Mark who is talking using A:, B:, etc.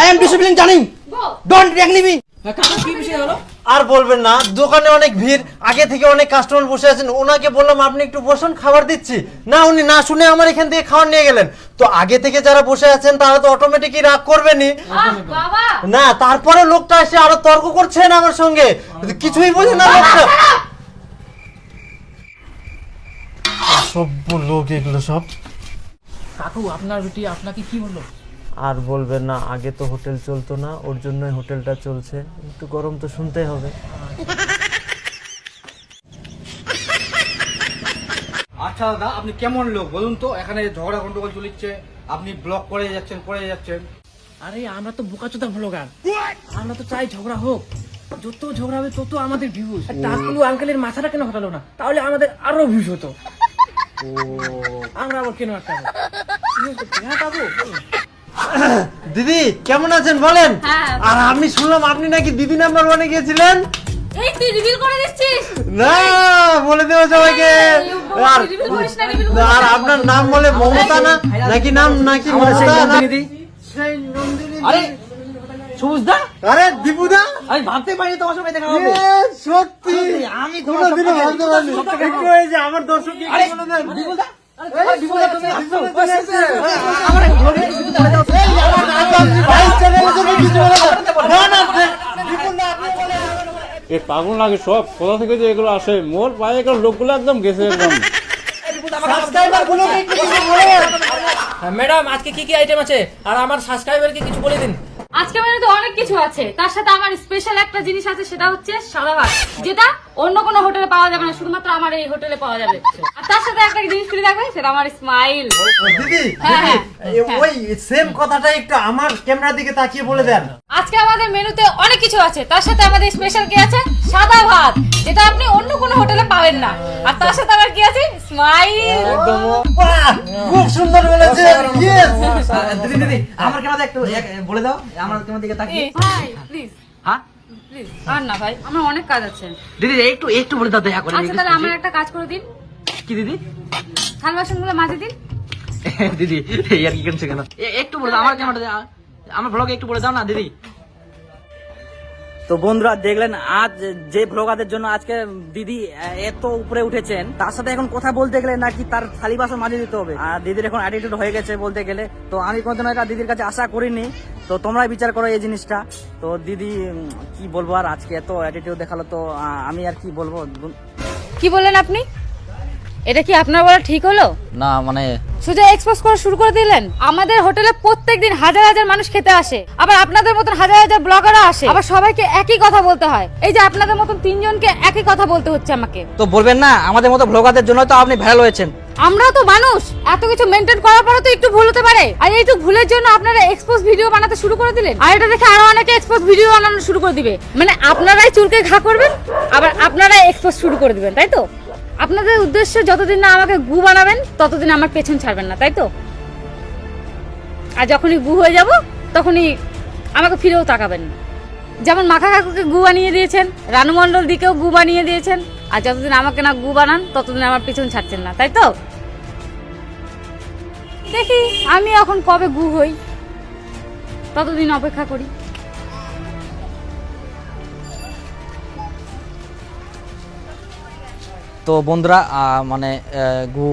A: I am discipline জানি don't react me
B: কাকা কি বিষয় হলো?
C: আর বলবেন না দোকানে অনেক ভিড় আগে থেকে অনেক কাস্টমার বসে আছেন ওনাকে বললাম আপনি একটু বসুন খাবার দিচ্ছি। না উনি না শুনে আমার এখান থেকে খাবার নিয়ে গেলেন। তো আগে থেকে যারা বসে আছেন তারা তো অটোমেটিকই রাগ করবেনই।
D: বাবা।
C: না তারপরে লোকটা এসে আরও তর্ক করছেন আমার সঙ্গে। কিছুই বোঝে না লোকটা। সভ্য লোক এগুলো সব।
B: কাকু আপনার রুটি আপনাকে কি বলল?
C: আর বলবেন না আগে তো হোটেল চলতো না ওর জন্যই হোটেলটা চলছে। একটু গরম তো শুনতেই হবে।
A: আচ্ছা দাদা আপনি কেমন লোক? বলুন তো এখানে ঝগড়া গন্ডগোল চলিচ্ছে আপনি ব্লক করে যাচ্ছেন করে যাচ্ছেন।
B: আরে আমরা তো বোকাচোদা ভ্লগার। আমরা তো চাই ঝগড়া হোক। যত ঝগড়া হবে তত আমাদের ভিউজ টাকলু আঙ্কেলের মাথাটা কেন হটালো না? তাহলে আমাদের আরও ভিউজ হতো। আমরা আবার কেন আটকাবো? হ্যাঁ পাবো
C: দিদি কেমন আছেন বলেন?
D: হ্যাঁ।
C: আর আমি শুনলাম আপনি নাকি দিদি নাম্বার ওয়ানে গিয়েছিলেন?
D: এই তুই রিভিল করে দিচ্ছিস?
C: না বলে দেবো সবাইকে। আর
D: reveal করিস না, reveal করিস
C: আর আপনার নাম বলে মমতা না? নাকি নাম নাকি মমতা না? সেই
B: আরে সবুজ
C: আরে দীপুদা?
B: আমি ভাবতে পারিনি তোমার সঙ্গে দেখা হবে।
C: সত্যি।
B: আমি
C: কোনোদিনও ভাবতে পারিনি। একটু এই যে আমার দর্শককে
B: আরে
C: একটু বলে দেন।
B: বিপুল দা
C: এই,
B: বিপুল দা তুমি আসছো
C: চলে এসেছে।
B: আমার ঘরে কিছু বলে দাও
C: এই, আমার আপনি ভাইস চ্যানেলের জন্য কিছু বলে দেন। না, না, দীপুদা, আপনি বলে দেন।
E: এ পাগল লাগে সব? কোথা থেকে যে এগুলো আসে? মোর পায়ে এগুলো লোকগুলো একদম গেছে একদম।
C: সাবস্ক্রাইবার গুলোকে একটু কিছু বলে? দেন।
B: ম্যাডাম আজকে কি কি আইটেম আছে? আর আমার সাবস্ক্রাইবারকে কিছু বলে দিন।
D: আজকে মেনুতে অনেক কিছু আছে। তার সাথে আমার স্পেশাল একটা জিনিস আছে সেটা হচ্ছে সাদা ভাত যেটা অন্য কোনো হোটেলে পাওয়া যাবে না শুধুমাত্র আমার এই হোটেলে পাওয়া যাবে। তার সাথে একটা জিনিস ফ্রি থাকবে সেটা আমার স্মাইল
C: দিদি
D: হ্যাঁ,
C: দিদি,
D: হ্যাঁ।
C: ওই সেম কথাটা একটু আমার ক্যামেরার দিকে তাকিয়ে বলে দেন।
D: আজকে আমাদের মেনুতে অনেক কিছু আছে। তার সাথে আমাদের স্পেশাল কি আছে? সাদা ভাত যেটা আপনি অন্য কোনো হোটেলে পাবেন না। আর তার সাথে আবার কি আছে? স্মাইল
C: একদম। খুব সুন্দর ইয়েস
B: দিদি দিদি আমার কেমন একটু বলে দাও আমার কেমন দিকে তাকিয়ে।
D: ভাই প্লিজ
B: হ্যাঁ?
D: প্লিজ আর না ভাই আমার অনেক কাজ আছে।
B: দিদি একটু একটু বলে দাও দেখা করে
D: আচ্ছা তাহলে আমার একটা কাজ করে দিন।
B: কি দিদি?
D: থাল বাসনগুলো মাজে দিন।
B: দিদি এই আর কি কেনছে কেন? একটু বলে আমার কেমন আমার ব্লগে একটু বলে দাও না দিদি। তো বন্ধুরা দেখলেন আজ যে ভ্লগারদের জন্য আজকে দিদি এত উপরে উঠেছেন তার সাথে এখন কথা বলতে গেলে নাকি তার থালি বাসন মাঝে দিতে হবে। আর দিদির এখন অ্যাটিটিউড হয়ে গেছে বলতে গেলে। তো আমি কোনোদিন এটা দিদির কাছে আশা করিনি। তো তোমরাই বিচার করো এই জিনিসটা। তো দিদি কি বলব আর আজকে এত অ্যাটিটিউড দেখাল তো আমি আর কি বলব?
D: কি বললেন আপনি? এটা কি আপনার বলা ঠিক হলো?
B: না মানে
D: সোজা এক্সপোজ করা শুরু করে দিলেন। আমাদের হোটেলে প্রত্যেকদিন হাজার হাজার মানুষ খেতে আসে। আবার আপনাদের মতন হাজার হাজার ব্লগারও আসে। আবার সবাইকে একই কথা বলতে হয়। এই যে আপনাদের মতন তিনজনকে একই কথা বলতে হচ্ছে আমাকে।
B: তো বলবেন না আমাদের মতো ভ্লগারদের জন্য তো আপনি ভাইরাল হয়েছেন।
D: আমরাও তো মানুষ। এত কিছু মেনটেন করার পরে তো একটু ভুল হতে পারে। আর এইটুকু ভুলের জন্য আপনারা এক্সপোজ ভিডিও বানাতে শুরু করে দিলেন। আর এটা দেখে আরও অনেকে এক্সপোজ ভিডিও বানানো শুরু করে দিবে। মানে আপনারাই চুলকে ঘা করবেন আবার আপনারাই এক্সপোজ শুরু করে দিবেন তাই তো? আপনাদের উদ্দেশ্য যতদিন না আমাকে গু বানাবেন, ততদিন আমার পেছন ছাড়বেন না, তাই তো? আর যখনই গু হয়ে যাব, তখনই আমাকে ফিরেও তাকাবেন না। যেমন মাখা কাকুকে গু বানিয়ে দিয়েছেন, রানু মণ্ডল দিকেও গু বানিয়ে দিয়েছেন, আর যতদিন আমাকে না গু বানান, ততদিন আমার পিছন ছাড়ছেন না, তাই তো? দেখি আমি এখন কবে গু হই, ততদিন অপেক্ষা করি।
B: তো বন্ধুরা মানে গু